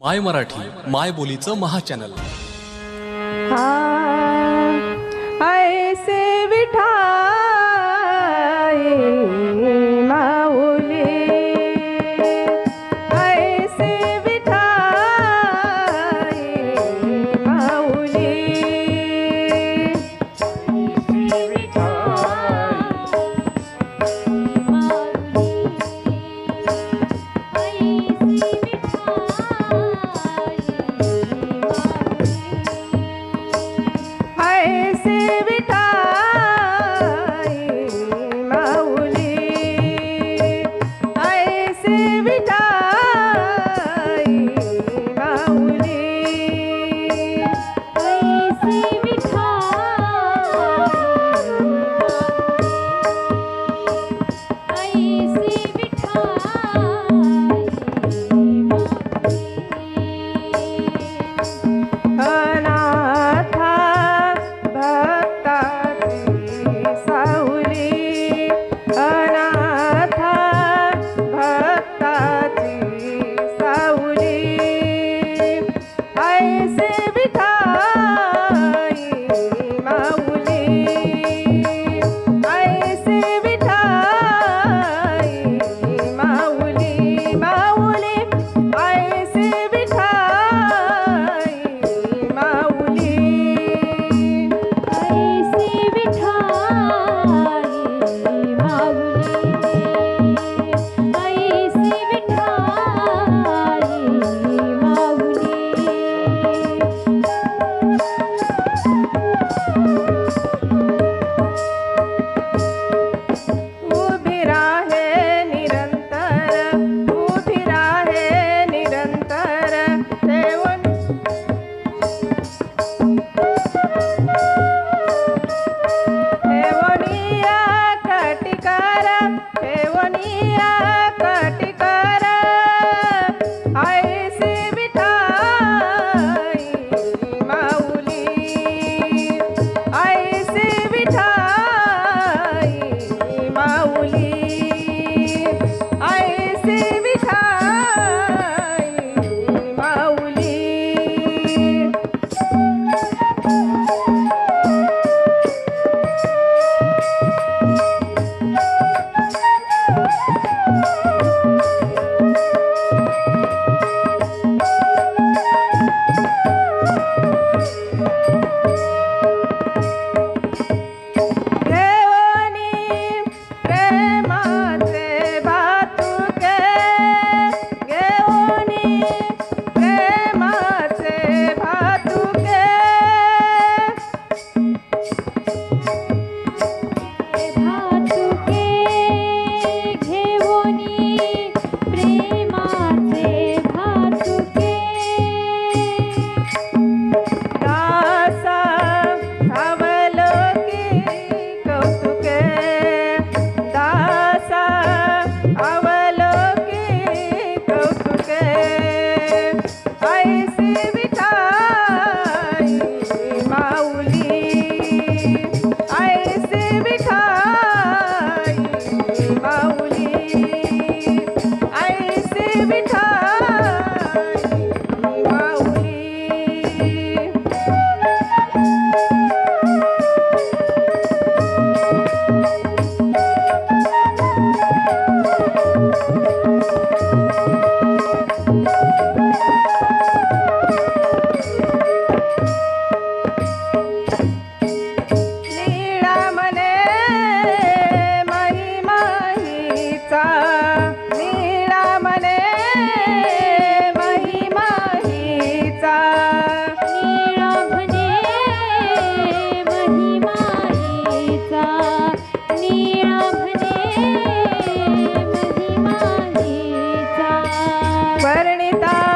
माय मराठी माय बोलीचं महाचॅनल हा ऐसे विठा చేసే से बिता た。